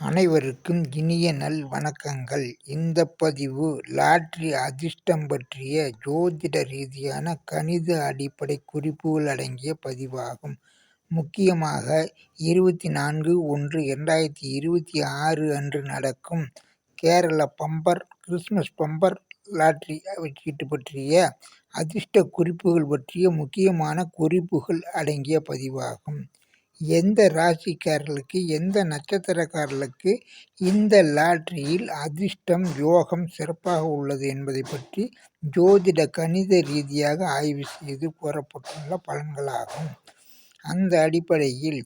அனைவருக்கும் இனிய நல் வணக்கங்கள். இந்த பதிவு லாட்ரி அதிர்ஷ்டம் பற்றிய ஜோதிட ரீதியான கணித அடிப்படை குறிப்புகள் அடங்கிய பதிவாகும். முக்கியமாக இருபத்தி நான்கு ஒன்று இரண்டாயிரத்தி இருபத்தி ஆறு அன்று நடக்கும் Kerala bumper Christmas bumper lottery சீட்டு பற்றிய அதிர்ஷ்ட குறிப்புகள் பற்றிய முக்கியமான குறிப்புகள் அடங்கிய பதிவாகும். எந்த ராசிக்காரர்களுக்கு எந்த நட்சத்திரக்காரர்களுக்கு இந்த லாட்ரியில் அதிர்ஷ்டம் யோகம் சிறப்பாக உள்ளது என்பதை பற்றி ஜோதிட கணித ரீதியாக ஆய்வு செய்து கூறப்பட்டுள்ள பலன்களாகும். அந்த அடிப்படையில்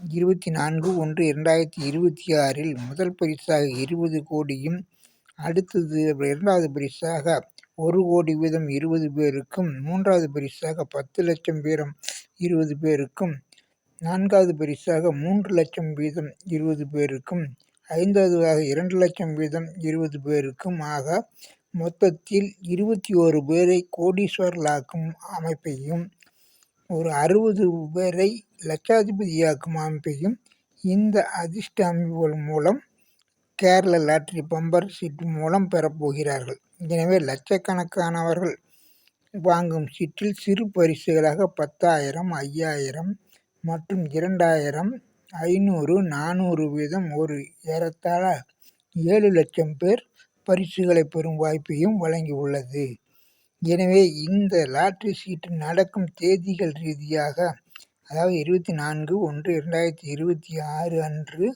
இருபத்தி நான்கு ஒன்று இரண்டாயிரத்தி இருபத்தி ஆறில் முதல் பரிசாக இருபது கோடியும் அடுத்தது இரண்டாவது பரிசாக ஒரு கோடி வீதம் இருபது பேருக்கும் மூன்றாவது பரிசாக பத்து லட்சம் வீதம் இருபது பேருக்கும் நான்காவது பரிசாக மூன்று லட்சம் வீதம் இருபது பேருக்கும் ஐந்தாவதாக இரண்டு லட்சம் வீதம் இருபது பேருக்கும் ஆக மொத்தத்தில் இருபத்தி ஓரு பேரை கோடீஸ்வரலாக்கும் அமைப்பையும் ஒரு அறுபது பேரை லட்சாதிபதியாக்கும் அமைப்பையும் இந்த அதிர்ஷ்ட அமைப்புகள் மூலம் கேரள லாட்டரி பம்பர் சீட்டு மூலம் பெறப்போகிறார்கள் எனவே லட்சக்கணக்கானவர்கள் வாங்கும் சீட்டில் சிறு பரிசுகளாக பத்தாயிரம் ஐயாயிரம் மற்றும் இரண்டாயிரம் ஐநூறு நானூறு வீதம் ஒரு ஏறத்தாழ ஏழு லட்சம் பேர் பரிசுகளை பெறும் வாய்ப்பையும் வழங்கியுள்ளது. எனவே இந்த லாட்ரி சீட்டு நடக்கும் தேதிகள் ரீதியாக அதாவது இருபத்தி நான்கு ஒன்று இரண்டாயிரத்தி இருபத்தி ஆறு அன்று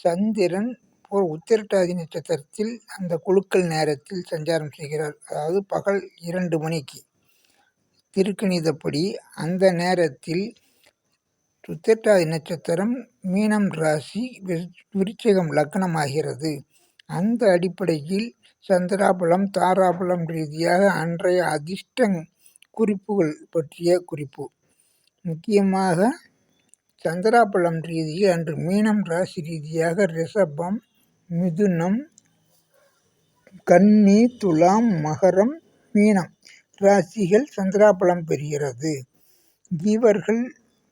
சந்திரன் உத்திரட்டாதி நட்சத்திரத்தில் அந்த குழுக்கள் நேரத்தில் சஞ்சாரம் செய்கிறார் அதாவது பகல் இரண்டு மணிக்கு திருக்கணிதப்படி அந்த நேரத்தில் உத்திரட்டாதி நட்சத்திரம் மீனம் ராசி விருச்சிகம் லக்னமாகிறது. அந்த அடிப்படையில் சந்திராபலம் தாராபலம் ரீதியாக அன்றைய அதிர்ஷ்டங் குறிப்புகள் பற்றிய குறிப்பு. முக்கியமாக சந்திராபலம் ரீதியில் அன்று மீனம் ராசி ரீதியாக ரிஷபம் மிதுனம் கன்னி துலாம் மகரம் மீனம் ராசிகள் சந்திராபலம் பெறுகிறது. இவர்கள்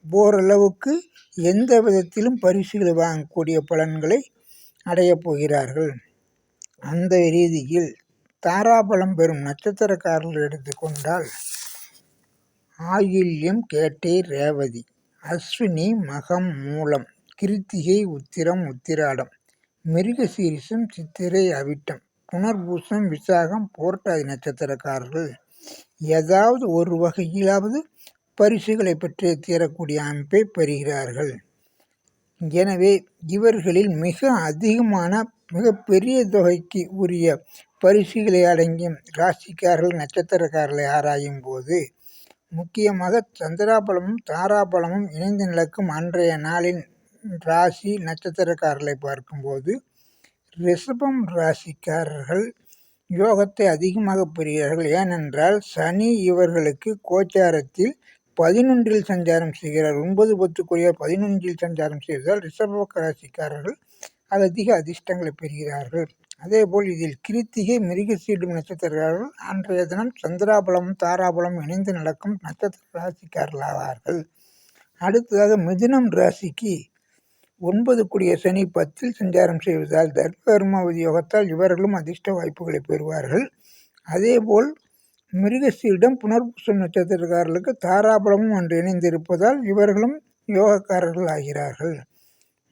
ஓரளவுக்கு எந்த விதத்திலும் பரிசுகளை வாங்கக்கூடிய பலன்களை அடையப் போகிறார்கள். அந்த ரீதியில் தாராபலம் பெறும் நட்சத்திரக்காரர்கள் எடுத்துக்கொண்டால் ஆயில்யம் கேட்டை ரேவதி அஸ்வினி மகம் மூலம் கிருத்திகை உத்திரம் உத்திராடம் மிருகசீரிசம் சித்திரை அவிட்டம் புனர்பூசம் விசாகம் போர்ட்டாதி நட்சத்திரக்காரர்கள் ஏதாவது ஒரு வகையிலாவது பரிசுகளை பெற்று தீரக்கூடிய அமைப்பை பெறுகிறார்கள். எனவே இவர்களில் மிக அதிகமான மிகப்பெரிய தொகைக்கு உரிய பரிசுகளை அடங்கும் ராசிக்காரர்கள் நட்சத்திரக்காரர்களை ஆராயும் போது முக்கியமாக சந்திராபலமும் தாராபலமும் இணைந்து நிலக்கும் அன்றைய நாளின் ராசி நட்சத்திரக்காரர்களை பார்க்கும்போது ரிஷபம் ராசிக்காரர்கள் யோகத்தை அதிகமாக பெறுகிறார்கள். ஏனென்றால் சனி இவர்களுக்கு கோச்சாரத்தில் பதினொன்றில் சஞ்சாரம் செய்கிறார். ஒன்பது பத்துக்குரிய பதினொன்றில் சஞ்சாரம் செய்வதால் ரிஷப ராசிக்காரர்கள் அதிக அதிர்ஷ்டங்களை பெறுகிறார்கள். அதேபோல் இதில் கிருத்திகை மிருகசீடும் நட்சத்திரக்காரர்கள் அன்றைய தினம் சந்திராபலம் தாராபலம் இணைந்து நடக்கும் நட்சத்திர ராசிக்காரர்களாவார்கள். அடுத்ததாக மிதுனம் ராசிக்கு ஒன்பது கூடிய சனி பத்தில் சஞ்சாரம் செய்வதால் தர்மகர்மாவதி யோகத்தால் இவர்களும் அதிர்ஷ்ட வாய்ப்புகளை பெறுவார்கள். அதேபோல் மிருகசீரிடம் புனர்பூசம் நட்சத்திரக்காரர்களுக்கு தாராபலமும் அன்று இணைந்திருப்பதால் இவர்களும் யோகக்காரர்கள் ஆகிறார்கள்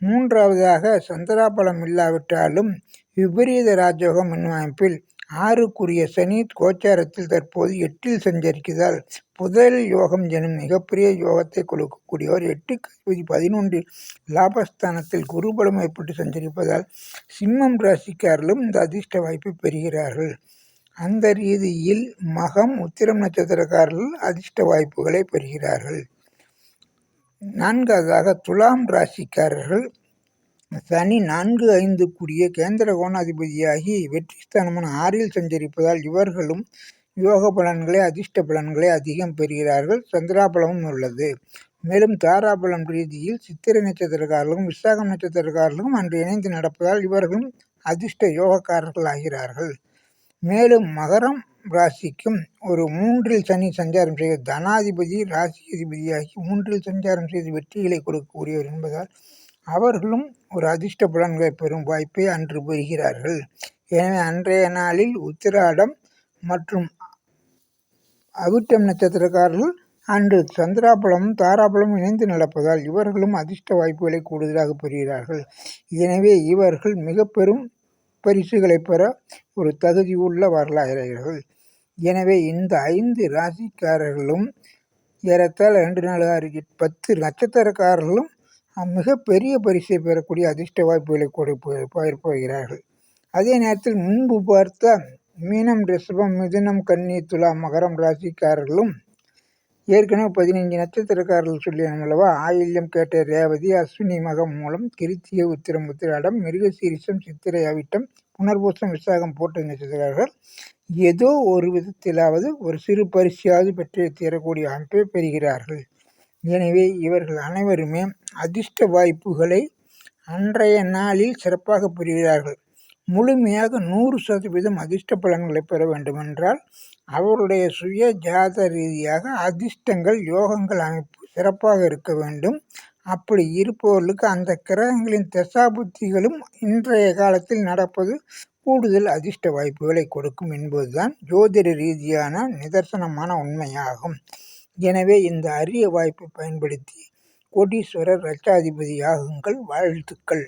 மூன்றாவதாக சந்திராபலம் இல்லாவிட்டாலும் விபரீத ராஜயோகம் என்னும் அமைப்பில் ஆறுக்குரிய சனி கோச்சாரத்தில் தற்போது எட்டில் சஞ்சரிக்கிறதால் புதல் யோகம் எனும் மிகப்பெரிய யோகத்தை கொடுக்கக்கூடியவர் எட்டு கதிபதி பதினொன்றில் லாபஸ்தானத்தில் குருபலம் ஏற்பட்டு சஞ்சரிப்பதால் சிம்மம் ராசிக்காரர்களும் இந்த அதிர்ஷ்ட வாய்ப்பை பெறுகிறார்கள். அந்த ரீதியில் மகம் உத்திரம் நட்சத்திரக்காரர்கள் அதிர்ஷ்ட வாய்ப்புகளை பெறுகிறார்கள். நான்காவதாக துலாம் ராசிக்காரர்கள் சனி நான்கு ஐந்து கூடிய கேந்திர கோணாதிபதியாகி வெற்றி ஆறில் சஞ்சரிப்பதால் இவர்களும் யோக பலன்களை அதிர்ஷ்ட பலன்களை அதிகம் பெறுகிறார்கள். சந்திராபலமும் உள்ளது. மேலும் தாராபலம் ரீதியில் சித்திரை நட்சத்திரக்காரர்களும் விசாகம் நட்சத்திரக்காரர்களும் அன்று இணைந்து நடப்பதால் இவர்களும் அதிர்ஷ்ட யோகக்காரர்கள் ஆகிறார்கள் மேலும் மகரம் ராசிக்கும் ஒரு மூன்றில் சனி சஞ்சாரம் செய்ய தனாதிபதி ராசி அதிபதியாகி மூன்றில் சஞ்சாரம் செய்து வெற்றிகளை கொடுக்கக்கூடியவர் என்பதால் அவர்களும் ஒரு அதிர்ஷ்ட பலன்களை பெறும் வாய்ப்பை அன்று பெறுகிறார்கள். எனவே அன்றைய நாளில் உத்திராடம் மற்றும் அவிட்டம் நட்சத்திரக்காரர்கள் அன்று சந்திராபலமும் தாராபலமும் இணைந்து நடப்பதால் இவர்களும் அதிர்ஷ்ட வாய்ப்புகளை கூடுதலாக பெறுகிறார்கள். எனவே இவர்கள் மிக பெரும் பரிசுகளை பெற ஒரு தகுதியுள்ள வரலாறுகள் எனவே இந்த ஐந்து ராசிக்காரர்களும் ஏறத்தாழ ரெண்டு நாலு ஆறு பத்து நட்சத்திரக்காரர்களும் மிக பெரிய பரிசை பெறக்கூடிய அதிர்ஷ்ட வாய்ப்புகளை கொடுப்ப போகிறார்கள். அதே நேரத்தில் முன்பு பார்த்த மீனம் ரிஷபம் மிதுனம் கன்னி துலா மகரம் ராசிக்காரர்களும் ஏற்கனவே பதினைஞ்சு நட்சத்திரக்காரர்கள் சொல்லினோம் அல்லவா ஆயில்யம் கேட்ட ரேவதி அஸ்வினி மகம் மூலம் கிருத்திய உத்திரம் உத்திராடம் மிருகசீரிசம் சித்திரை அவிட்டம் புனர்பூசம் விசாகம் போட்ட நட்சத்திரக்காரர்கள். ஏதோ ஒரு விதத்திலாவது ஒரு சிறு பரிசையாவது பெற்று தீரக்கூடிய அமைப்பை பெறுகிறார்கள். எனவே இவர்கள் அனைவருமே அதிர்ஷ்ட வாய்ப்புகளை அன்றைய நாளில் சிறப்பாக பெறுகிறார்கள் முழுமையாக நூறு சதவீதம் அதிர்ஷ்ட பலன்களை பெற வேண்டுமென்றால் அவருடைய சுய ஜாத ரீதியாக அதிர்ஷ்டங்கள் யோகங்கள் அமைப்பு சிறப்பாக இருக்க வேண்டும். அப்படி இருப்பவர்களுக்கு அந்த கிரகங்களின் தசாபுத்திகளும் இன்றைய காலத்தில் நடப்பது கூடுதல் அதிர்ஷ்ட வாய்ப்புகளை கொடுக்கும் என்பதுதான் ஜோதிட ரீதியான நிதர்சனமான உண்மையாகும். எனவே இந்த அரிய வாய்ப்பை பயன்படுத்தி கோடீஸ்வரர் லட்சாதிபதியாகுங்கள் வாழ்த்துக்கள்.